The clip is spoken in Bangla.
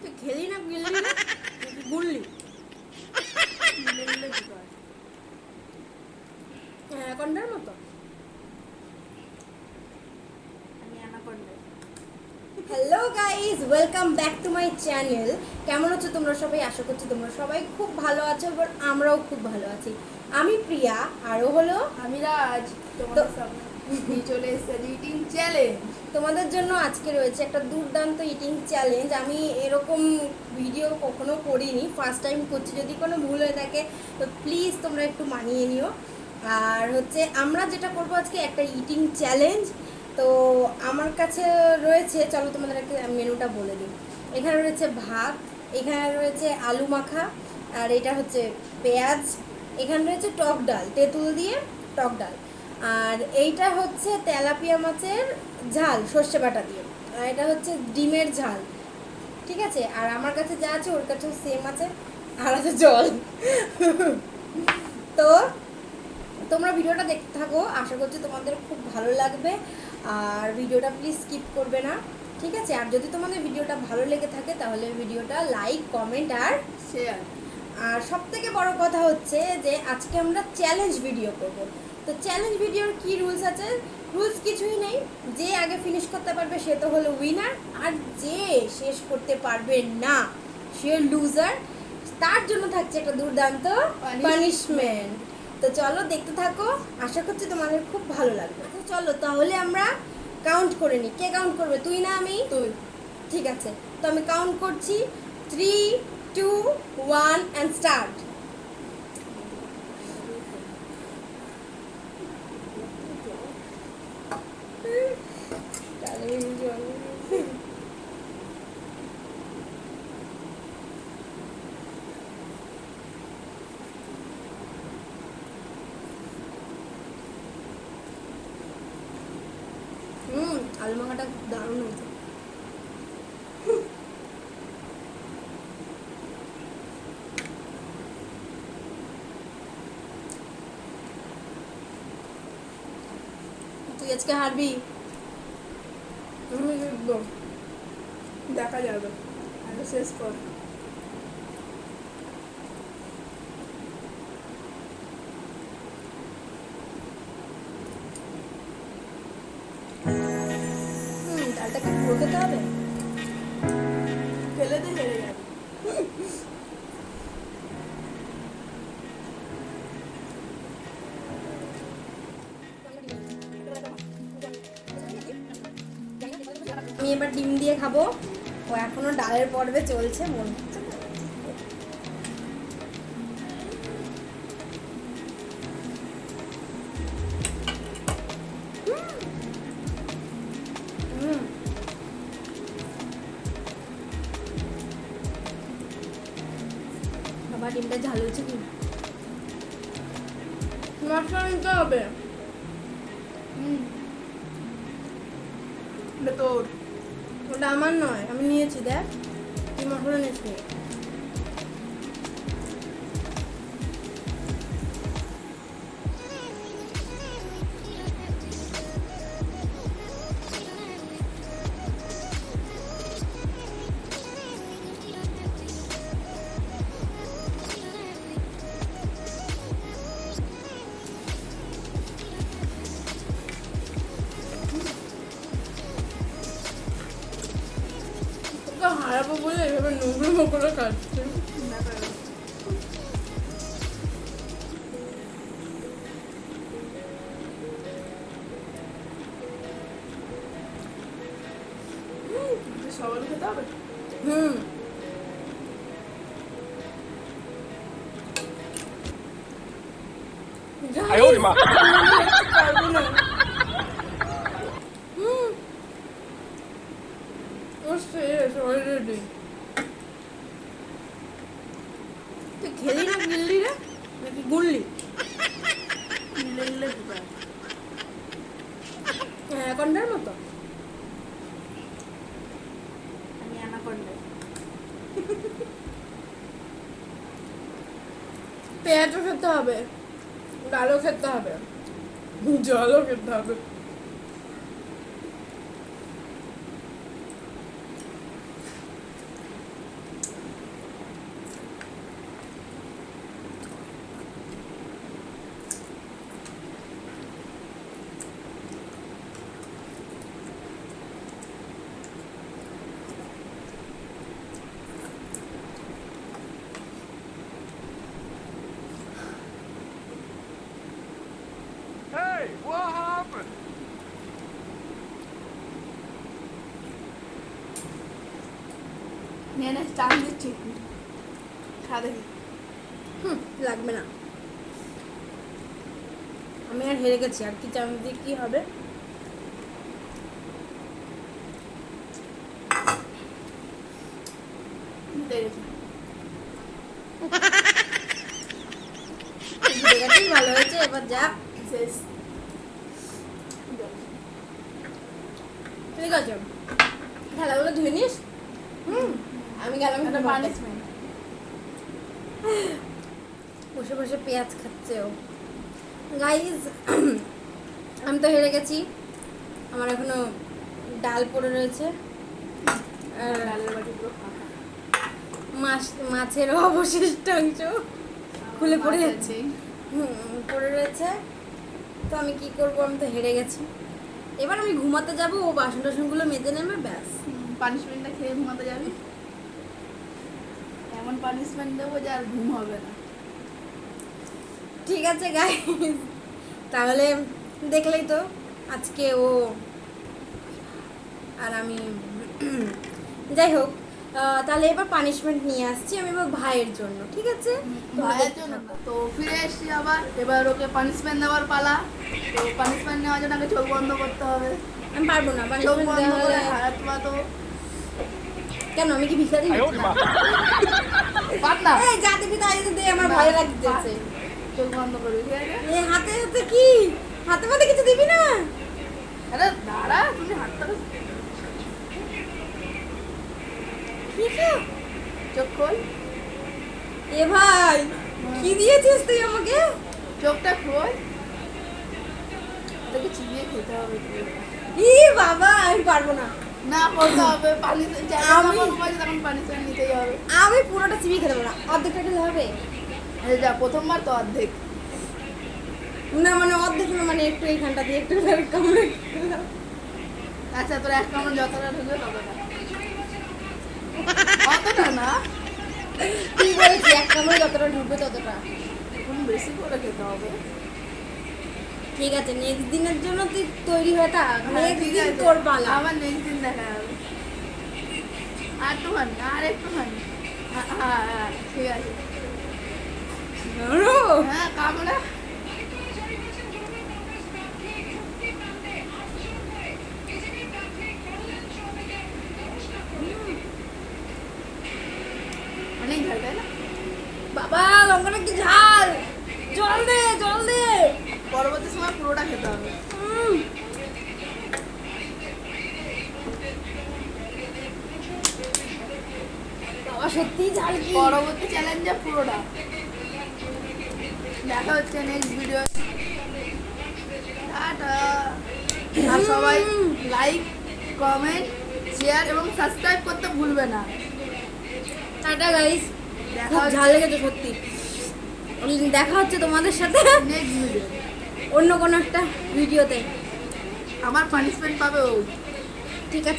তুই খেলি না গিললি না? গুললি? অ্যানাকন্ডার মতো? Hello guys welcome back to my channel কেমন আছো তোমরা সবাই? আশা করছি তোমরা সবাই খুব ভালো আছো এবার আমরাও খুব ভালো আছি। আমি প্রিয়া আরও হলো? আমি রাজ তো- চলে এসেছি ইটিং চ্যালেঞ্জ তোমাদের জন্য আজকে রয়েছে একটা দুর্দান্ত ইটিং চ্যালেঞ্জ আমি এরকম ভিডিও কখনো করিনি ফার্স্ট টাইম করছি। যদি কোনো ভুল হয়ে থাকে, তো প্লিজ তোমরা একটু মানিয়ে নিও। আর হচ্ছে, আমরা যেটা করব আজকে একটা ইটিং চ্যালেঞ্জ তো আমার কাছে রয়েছে, চলো তোমাদেরকে মেনুটা বলে দিই। এখানে রয়েছে ভাত, এখানে রয়েছে আলু মাখা, আর এটা হচ্ছে পেঁয়াজ। এখানে রয়েছে টক ডাল, তেঁতুল দিয়ে টক ডাল। আর এইটা হচ্ছে তেলাপিয়া মাছের ঝাল, সর্ষে বাটা দিয়ে। আর এটা হচ্ছে ডিমের ঝাল। ঠিক আছে? আর আমার কাছে যা আছে, ওর কাছেও সেম আছে আর আছে জল। তো তোমরা ভিডিওটা দেখতে থাকো। আশা করছি তোমাদের খুব ভালো লাগবে। আর ভিডিওটা প্লিজ স্কিপ করবে না। ঠিক আছে? আর যদি তোমাদের ভিডিওটা ভালো লেগে থাকে, তাহলে ভিডিওটা লাইক কমেন্ট আর শেয়ার আর সব থেকে বড় কথা হচ্ছে যে, আজকে আমরা চ্যালেঞ্জ ভিডিও করব। তো চ্যালেঞ্জ ভিডিওর কি রুলস আছে? রুলস কিছুই নেই। যে আগে ফিনিশ করতে পারবে সে তো হলো উইনার আর যে শেষ করতে পারবে না সে লুজার তার জন্য থাকছে একটা দুর্দান্ত পানিশমেন্ট তো চলো দেখতে থাকো। আশা করছি তোমাদের খুব ভালো লাগবে। তো চলো তাহলে আমরা কাউন্ট করে নিই। কে কাউন্ট করবে তুই না আমি? তুই। ঠিক আছে। তো আমি কাউন্ট করছি। Three two one and start hmm আলু মাখাটা খুব দারুণ হয়েছে তুই আজকে হারবি? আমি জিতবো দেখা যাবে। আগে শেষ কর। ডালটা কি খেতে হবে। এবার ডিম দিয়ে খাব। ও এখনও ডালের পর্বে চলছে মনে হচ্ছে। বাবা ডিমটা ঝাল হয়েছে কি? মশলা নিতে হবে। হুম। তোর ওটা আমার নয় আমি নিয়েছি দেখ। তুই মশলা নিয়েছি খারাপ বলে এভাবে নোংরা করে কাটছে সবার খেতে হবে? হুম। আয় শেষ অলরেডি তুই খেলি না গিললি না নাকি গুললি ঢুকায় অ্যানাকন্ডার মতো। আমি অ্যানাকন্ডা পেঁয়াজও খেতে হবে ডালও খেতে হবে জলও খেতে হবে। Hey, what happened? নিয়ে নে চান দিচ্ছি দেখি হুম লাগবে না আমি আর হেরে গেছি আর কি চামচ কি হবে দিতে গেছি জিতে গেছি, ভালো হয়েছে এবার যা শেষ ঠিক আছে খেলাগুলো ধুয়ে নিস হুম আমি গেলাম একটা পানিশমেন্ট বসে বসে পেঁয়াজ খাচ্ছে ও গাইজ আমি তো হেরে গেছি আমার এখনও ডাল পড়ে রয়েছে মাছ মাছের অবশিষ্টাংশ খুলে পড়ে যাচ্ছে পড়ে রয়েছে। তো আমি কি করব? আমি তো হেরে গেছি। এবার আমি ঘুমাতে যাব ও বাসন টাসনগুলো মেজে নেবে ব্যাস। পানিশমেন্টটা খেয়ে ঘুমাতে যাবি? এমন পানিশমেন্ট দেবো যে আর ঘুম হবে না। ঠিক আছে গাই তাহলে দেখলেই তো আজকে ও আর আমি যাই হোক তাহলে এবার পানিশমেন্ট নিয়ে আসছি আমি এবার ভাইয়ের জন্য ঠিক আছে? ভাইয়ের জন্য। তো ফিরে এসছি আবার এবার ওকে পানিশমেন্ট দেওয়ার পালা। তো পানিশমেন্ট নেওয়ার জন্য আগে চোখ বন্ধ করতে হবে। আমি পারব না চোখ পানিশমেন্ট বন্ধ করে হাত পা তো কেন আমি কি ভিখারি. পার না। এই যা দিবি তাই দে আমার ভয় লাগতেছে। চোখ বন্ধ করবি ঠিক আছে এ হাতে হাতে কি? হাতে হাতে কিছু দিবি না? আরে দাঁড়া তুমি হাতটা কি খা? এ ভাই কি দিয়েছিস তুই আমাকে? চোখটা খোল। এটাকে চিবিয়ে খেতে হবে ই বাবা আমি পারব না। না করতে হবে পানি আমি- তখন নিতেই হবে। আমি পুরোটা চিবিয়ে খেতে পারব না অর্ধেকটা খেলে হবে। যা প্রথমবার তো অর্ধেক। না মানে অর্ধেক না মানে একটু এইখানটা দিয়ে একটু কামড়ে। আচ্ছা তোর এক কামড় যতটা ঢুকবে ততটা। অতটা না। তুই বলেছি এক কামড়ে যতটা ঢুকবে ততটা। এখন বেশি করে খেতে হবে। ঠিক আছে নেক্সট দিনের জন্য তুই তৈরি হয়ে থাক। নেক্সট ঠিক দিন আছে। তোর পালা। আবার নেক্সট দিন দেখা যাবে আর একটুখানি আর একটুখানি। হ্যাঁ হ্যাঁ হ্যাঁ, ঠিক আছে। হ্যাঁ কামড়া অনেক ঝাল তাই না বাবা লঙ্কাটা কি ঝাল? জল দে জল দে। পরবর্তী সময় পুরোটা খেতে হবে। সত্যি ঝাল কি? পরবর্তী চ্যালেঞ্জে পুরোটা। দেখা হচ্ছে নেক্সট ভিডিও টাটা। আর সবাই লাইক কমেন্ট শেয়ার এবং সাবস্ক্রাইব করতে ভুলবে না। টাটা গাইস দেখা ঝাল লেগেছে সত্যি। দেখা হচ্ছে তোমাদের সাথে। অন্য কোনো একটা ভিডিওতে। আমার পানিশমেন্ট পাবে ও। ঠিক আছে।